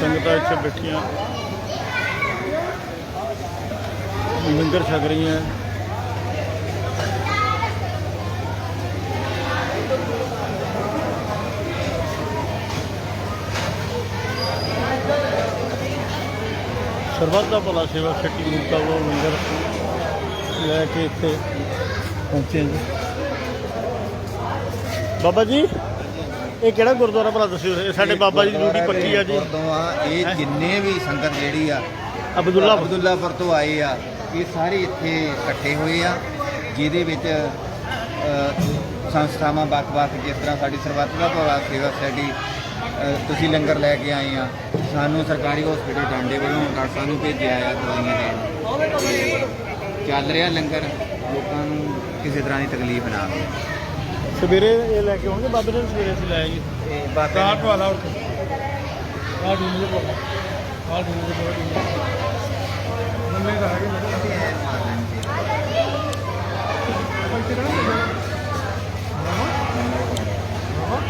ਸੰਗਤਾਂ ਇੱਥੇ ਬੈਠੀਆਂ। ਲੰਗਰ ਛਕ ਰਹੀਆਂ। ਸਰਬੱਤ ਦਾ ਭਲਾ ਸੇਵਾ ਸੱਟੀ ਮੁਕਤਾ ਵੱਲੋਂ ਲੰਗਰ ਲੈ ਕੇ ਇੱਥੇ ਪਹੁੰਚੇ ਹਾਂ ਜੀ। ਬਾਬਾ ਜੀ। ਇਹ ਕਿਹੜਾ ਗੁਰਦੁਆਰਾ ਭਲਾ ਦੱਸਿਓ? ਇਹ ਸਾਡੇ ਬਾਬਾ ਜੀ ਦੀ ਡਿਊਟੀ ਪੱਕੀ ਆ ਜੀ। ਗੁਰਦੁਆਰਾ ਇਹ ਜਿੰਨੇ ਵੀ ਸੰਗਤ ਜਿਹੜੀ ਆ ਅਬਦੁੱਲਾ ਅਬਦੁੱਲਾਪੁਰ ਤੋਂ ਆਏ ਆ ਇਹ ਸਾਰੇ ਇੱਥੇ ਇਕੱਠੇ ਹੋਏ ਆ ਜਿਹਦੇ ਵਿੱਚ ਸੰਸਥਾਵਾਂ ਵੱਖ-ਵੱਖ ਜਿਸ ਤਰ੍ਹਾਂ ਸਾਡੀ ਸਰਬੱਤ ਦਾ ਭਲਾ ਸੇਵਾ ਸੋਸਾਇਟੀ ਅ, ਤੁਸੀਂ ਲੰਗਰ ਲੈ ਕੇ ਆਏ ਆ ਸਾਨੂੰ ਸਰਕਾਰੀ ਹਸਪੀਟਲ ਡਾਂਡੇ ਵੱਲੋਂ ਡਾਕਟਰ ਨੂੰ ਭੇਜਿਆ ਆ ਦਵਾਈਆਂ ਦੇਣ ਚੱਲ ਰਿਹਾ ਲੰਗਰ ਲੋਕਾਂ ਨੂੰ ਕਿਸੇ ਤਰ੍ਹਾਂ ਦੀ ਤਕਲੀਫ ਨਾ ਆਵੇ ਸਵੇਰੇ ਇਹ ਲੈ ਕੇ ਆਉਣਗੇ ਬਾਬੇ ਨੇ ਸਵੇਰੇ ਅਸੀਂ ਲੈ ਜੀ ਤੇ ਬਾਕੀ ਕਾਟ ਵਾਲਾ ਉੱਠ। ਆ ਢੂੰਡ ਦੇ ਕੋਲ ਆ ਢੂੰਡ ਦੇ ਕੋਲ ਮੰਨੇ ਦਾ ਹੈਗੇ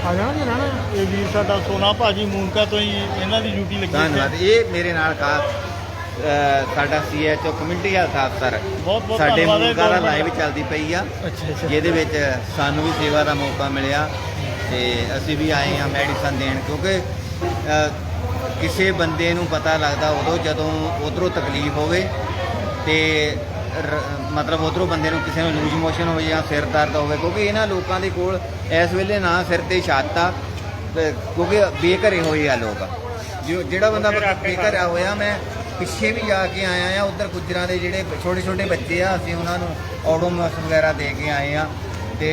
ਆ ਜਾਣਾ ਜੀ ਰਹਿਣਾ। ਇਹ ਵੀਰ ਸਾਡਾ ਸੋਨਾ ਭਾਜੀ ਮੂਨਕਾ ਤੋਂ ਹੀ ਇਹਨਾਂ ਦੀ ਡਿਊਟੀ ਲੱਗੀ ਧੰਨਵਾਦ। ਇਹ ਮੇਰੇ ਨਾਲ ਖਾਸ ਸਾਡਾ ਸੀਐਚਓ ਕਮਿਊਨਿਟੀ ਹੈਲਥ ਅਫਸਰ ਬਹੁਤ ਬਹੁਤ ਸਾਡੇ ਧੰਨਵਾਦ ਹੈ ਮੁਲਕਾਂ ਦਾ। ਲਾਈਵ ਚੱਲਦੀ ਪਈ ਆ। ਅੱਛਾ ਅੱਛਾ ਜਿਹਦੇ ਵਿੱਚ ਸਾਨੂੰ ਵੀ ਸੇਵਾ ਦਾ ਮੌਕਾ ਮਿਲਿਆ ਤੇ ਅਸੀਂ ਵੀ ਆਏ ਹਾਂ ਮੈਡੀਸਨ ਦੇਣ ਕਿਉਂਕਿ ਅ, ਕਿਸੇ ਬੰਦੇ ਨੂੰ ਪਤਾ ਲੱਗਦਾ ਉਦੋਂ ਜਦੋਂ ਉਧਰੋਂ ਤਕਲੀਫ ਹੋਵੇ ਤੇ ਰ- ਮਤਲਬ ਉਧਰੋਂ ਬੰਦੇ ਨੂੰ ਕਿਸੇ ਨੂੰ ਲੂਜ਼ ਮੋਸ਼ਨ ਹੋਵੇ ਜਾਂ ਸਿਰ ਦਰਦ ਹੋਵੇ ਕਿਉਂਕਿ ਇਹਨਾਂ ਲੋਕਾਂ ਦੇ ਕੋਲ ਇਸ ਵੇਲੇ ਨਾ ਸਿਰ ਤੇ ਛੱਤ ਆ ਤੇ ਕਿਉਂਕਿ ਬੇਘਰੇ ਹੋਏ ਆ ਲੋਕ। ਜੋ ਜਿਹੜਾ ਬੰਦਾ ਬੇਘਰਿਆ ਹੋਇਆ ਮੈਂ ਪਿੱਛੇ ਵੀ ਜਾ ਕੇ ਆਇਆ ਆ ਉਧਰ ਗੁੱਜਰਾਂ ਦੇ ਜਿਹੜੇ ਛੋਟੇ ਛੋਟੇ ਬੱਚੇ ਆ ਅਸੀਂ ਉਹਨਾਂ ਨੂੰ ਆਡੋਮਸ ਵਗੈਰਾ ਦੇ ਕੇ ਆਏ ਆ ਤੇ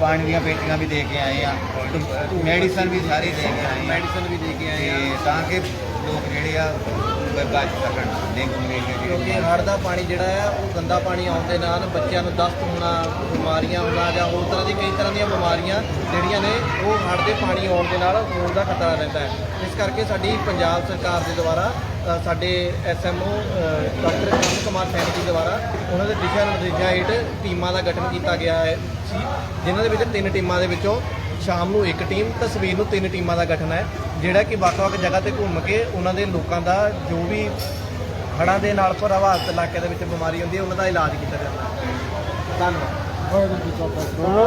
ਪਾਣੀ ਦੀਆਂ ਪੇਟੀਆਂ ਵੀ ਦੇ ਕੇ ਆਏ ਆ ਮੈਡੀਸਨ ਵੀ ਸਾਰੀ ਦੇ ਕੇ ਆਏ ਮੈਡੀਸਨ ਵੀ ਦੇ ਕੇ ਆਏ ਆ। ਤਾਂ ਕਿ ਲੋਕ ਜਿਹੜੇ ਆ ਬਚ ਸਕਣ ਡੇਂਗੂ ਕਿਉਂਕਿ ਹੜ੍ਹ ਦਾ ਪਾਣੀ ਜਿਹੜਾ ਹੈ ਉਹ ਗੰਦਾ ਪਾਣੀ ਆਉਣ ਦੇ ਨਾਲ ਬੱਚਿਆਂ ਨੂੰ ਦਸਤ ਹੋਣਾ ਬਿਮਾਰੀਆਂ ਹੋਣਾ ਜਾਂ ਹੋਰ ਤਰ੍ਹਾਂ ਦੀ ਕਈ ਤਰ੍ਹਾਂ ਦੀਆਂ ਬਿਮਾਰੀਆਂ ਜਿਹੜੀਆਂ ਨੇ ਉਹ ਹੜ੍ਹ ਦੇ ਪਾਣੀ ਆਉਣ ਦੇ ਨਾਲ ਹੋਣ ਦਾ ਖਤਰਾ ਰਹਿੰਦਾ ਹੈ। ਇਸ ਕਰਕੇ ਸਾਡੀ ਪੰਜਾਬ ਸਰਕਾਰ ਦੇ ਦੁਆਰਾ ਅ, ਸਾਡੇ ਐਸਐਮਓ ਡਾਕਟਰ ਕਮਲ ਕੁਮਾਰ ਸੈਣੀ ਜੀ ਦੁਆਰਾ ਉਹਨਾਂ ਦੇ ਦਿਸ਼ਾ ਨਿਰਦੇਸ਼ਾਂ ਹੇਠ ਟੀਮਾਂ ਦਾ ਗਠਨ ਕੀਤਾ ਗਿਆ ਹੈ। ਸੀ ਜਿਨ੍ਹਾਂ ਦੇ ਵਿੱਚ ਤਿੰਨ ਟੀਮਾਂ ਦੇ ਵਿੱਚੋਂ ਸ਼ਾਮ ਨੂੰ ਇੱਕ ਟੀਮ ਤਾਂ ਸਵੇਰ ਨੂੰ ਤਿੰਨ ਟੀਮਾਂ ਦਾ ਗਠਨ ਹੈ ਜਿਹੜਾ ਕਿ ਵੱਖ-ਵੱਖ ਜਗ੍ਹਾ ਤੇ ਘੁੰਮ ਕੇ ਉਹਨਾਂ ਦੇ ਲੋਕਾਂ ਦਾ ਜੋ ਵੀ ਹੜ੍ਹਾਂ ਦੇ ਨਾਲ ਪ੍ਰਭਾਵਿਤ ਇਲਾਕੇ ਦੇ ਵਿੱਚ ਬਿਮਾਰੀ ਹੁੰਦੀ ਹੈ ਉਹਨਾਂ ਦਾ ਇਲਾਜ ਕੀਤਾ ਜਾਂਦਾ ਹੈ। ਧੰਨਵਾਦ।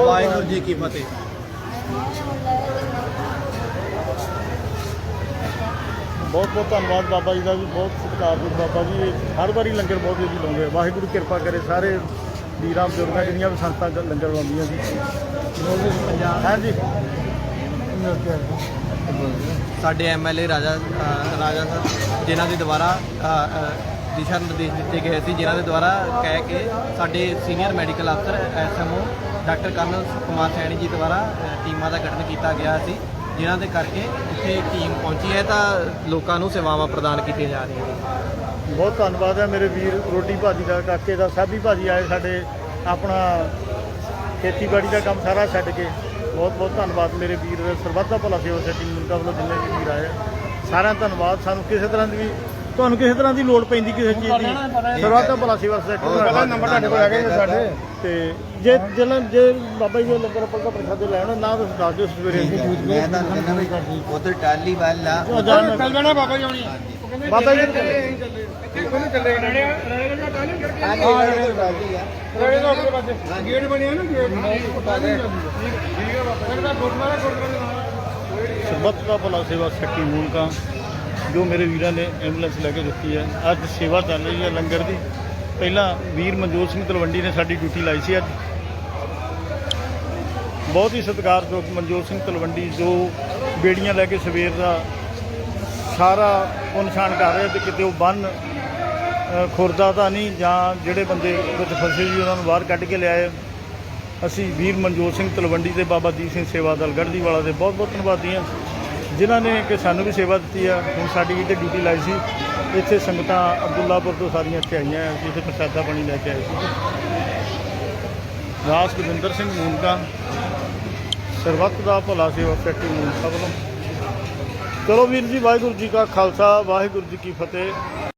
ਵਾਹਿਗੁਰੂ ਜੀ ਕੀ ਫਤਿਹ। ਬਹੁਤ ਬਹੁਤ ਧੰਨਵਾਦ ਬਾਬਾ ਜੀ ਦਾ ਵੀ ਬਹੁਤ ਸਤਿਕਾਰਯੋਗ ਬਾਬਾ ਜੀ। ਹਰ ਵਾਰੀ ਲੰਗਰ ਬਹੁਤ ਜੀ ਲਾਉਂਦੇ ਆ। ਵਾਹਿਗੁਰੂ ਕਿਰਪਾ ਕਰੇ ਸਾਰੇ ਵੀਰਾਂ ਬਜ਼ੁਰਗਾਂ ਜਿਹੜੀਆਂ ਵੀ ਸੰਗਤਾਂ ਚ ਲੰਗਰ ਲਾਉਂਦੀਆਂ ਸੀ। ਹਾਂਜੀ। ਸਾਡੇ ਐਮਐਲਏ ਰਾਜਾ ਅ, ਰਾਜਾ ਸਾਹਿਬ ਜਿਨ੍ਹਾਂ ਦੇ ਦੁਆਰਾ ਅ, ਅ, ਦਿਸ਼ਾ ਨਿਰਦੇਸ਼ ਦਿੱਤੇ ਗਏ ਸੀ ਜਿਨ੍ਹਾਂ ਦੇ ਦੁਆਰਾ ਕਹਿ ਕੇ ਸਾਡੇ ਸੀਨੀਅਰ ਮੈਡੀਕਲ ਅਫਸਰ SMO doctor colonel Kumar Saini ji ਦੁਆਰਾ ਅ, ਟੀਮਾਂ ਦਾ ਗਠਨ ਕੀਤਾ ਗਿਆ ਸੀ ਜਿਨ੍ਹਾਂ ਦੇ ਕਰਕੇ ਇੱਥੇ ਟੀਮ ਪਹੁੰਚੀ ਹੈ ਤਾਂ ਲੋਕਾਂ ਨੂੰ ਸੇਵਾਵਾਂ ਪ੍ਰਦਾਨ ਕੀਤੀਆਂ ਜਾ ਰਹੀਆਂ ਨੇ। ਬਹੁਤ ਧੰਨਵਾਦ ਹੈ ਮੇਰੇ ਵੀਰ ਰੋਟੀ ਭਾਜੀ ਦਾ ਕਾਕੇ ਦਾ ਸਾਬੀ ਭਾਜੀ ਆਏ ਸਾਡੇ ਆਪਣਾ ਖੇਤੀਬਾੜੀ ਦਾ ਕੰਮ ਸਾਰਾ ਛੱਡ ਕੇ। ਬਹੁਤ ਬਹੁਤ ਧੰਨਵਾਦ ਮੇਰੇ ਵੀਰ ਸਰਬੱਤ ਦਾ ਭਲਾ ਸੇਵਾ ਸੈਟੀ ਮੁੰਡਾ ਵੱਲੋਂ ਜਿੰਨੇ ਵੀ ਵੀਰ ਆਏ। ਸਾਰਿਆਂ ਦਾ ਧੰਨਵਾਦ ਸਾਨੂੰ ਕਿਸੇ ਤਰ੍ਹਾਂ ਦੀ ਵੀ ਤੁਹਾਨੂੰ ਕਿਸੇ ਤਰ੍ਹਾਂ ਦੀ ਲੋੜ ਪੈਂਦੀ ਕਿਸੇ ਚੀਜ਼ ਦੀ। ਸਰਬੱਤ ਦਾ ਭਲਾ ਸੇਵਾ ਸੈਟੀ ਬਹੁਤ ਨੰਬਰ ਤੁਹਾਡੇ ਕੋਲ ਹੈਗੇ ਨੇ ਸਾਡੇ। ਤੇ ਜੇ ਜਿਹੜਾ ਜੇ ਬਾਬਾ ਜੀ ਦੇ ਲੰਗਰ ਪੱਕਾ ਪ੍ਰਸ਼ਾਦੇ ਲੈਣਾ ਨਾ ਤਾਂ ਦੱਸ ਦਿਓ ਸਵੇਰੇ। ਮੈਂ ਤਾਂ ਕਹਿੰਦਾ ਵੀ ਉਧਰ ਟਾਲੀ ਵੱਲ ਉਹ ਜਾਣ ਜਾਣਾ ਬਾਬਾ ਜੀ ਆਉਣੀ ਬਾਬਾ ਜੀ। ਹਾਂਜੀ ਟਾਲੀ ਆ ਗੇਟ ਬਣਿਆ ਨਾ ਗੇਟ ਸਰਬੱਤ ਦਾ ਭਲਾ ਸੇਵਾ ਸੱਟੀ ਮੂਲਕਾ, ਜੋ ਮੇਰੇ ਵੀਰਾਂ ਨੇ ਐਂਬੂਲੈਂਸ ਲੈ ਕੇ ਦਿੱਤੀ ਹੈ। ਅੱਜ ਸੇਵਾ ਚੱਲ ਰਹੀ ਹੈ ਲੰਗਰ ਦੀ। ਪਹਿਲਾਂ ਵੀਰ ਮਨਜੋਤ ਸਿੰਘ ਤਲਵੰਡੀ ਨੇ ਸਾਡੀ ਡਿਊਟੀ ਲਾਈ ਸੀ ਅੱਜ। ਬਹੁਤ ਹੀ ਸਤਿਕਾਰਯੋਗ ਮਨਜੋਤ ਸਿੰਘ ਤਲਵੰਡੀ, ਜੋ ਬੇੜੀਆਂ ਲੈ ਕੇ ਸਵੇਰ ਦਾ ਸਾਰਾ ਉਹ ਨਿਸ਼ਾਨ ਕਰ ਰਿਹਾ ਤੇ ਕਿਤੇ ਉਹ ਬੰਨ ਖੁਰਦਾ ਤਾਂ ਨਹੀਂ ਜਾਂ ਜਿਹੜੇ ਬੰਦੇ ਵਿੱਚ ਫਸੇ ਸੀ, ਉਹਨਾਂ ਨੂੰ ਬਾਹਰ ਕੱਢ ਕੇ ਲਿਆਏ। ਅਸੀਂ ਵੀਰ ਮਨਜੋਤ ਸਿੰਘ ਤਲਵੰਡੀ ਤੇ ਬਾਬਾ ਦੀਪ ਸਿੰਘ ਸੇਵਾ ਦਲ ਗੜ੍ਹਦੀ ਵਾਲਾ ਦੇ ਬਹੁਤ ਬਹੁਤ ਧੰਨਵਾਦੀ ਹਾਂ। ਜਿਨ੍ਹਾਂ ਨੇ ਕਿ ਸਾਨੂੰ ਵੀ ਸੇਵਾ ਦਿੱਤੀ ਆ। ਹੁਣ ਸਾਡੀ ਇੱਥੇ ਡਿਊਟੀ ਲਾਈ ਸੀ। ਇੱਥੇ ਸੰਗਤਾਂ ਅਬਦੁੱਲਾਪੁਰ ਤੋਂ ਸਾਰੀਆਂ ਇੱਥੇ ਆਈਆਂ ਅਸੀਂ ਇੱਥੇ ਪ੍ਰਸ਼ਾਦਾ ਪਾਣੀ ਲੈ ਕੇ ਆਏ ਸੀ। ਰਾਸ ਗੋਬਿੰਦਰ ਸਿੰਘ ਮੂਨਕਾ, ਸਰਬੱਤ ਦਾ ਭਲਾ ਸੇਵਾ ਫੈਕਟਰੀ ਮੂਨਕਾ ਵੱਲੋਂ। ਚਲੋ ਵੀਰ ਜੀ ਵਾਹਿਗੁਰੂ ਜੀ ਕਾ ਖਾਲਸਾ ਵਾਹਿਗੁਰੂ ਜੀ ਕੀ ਫਤਿਹ।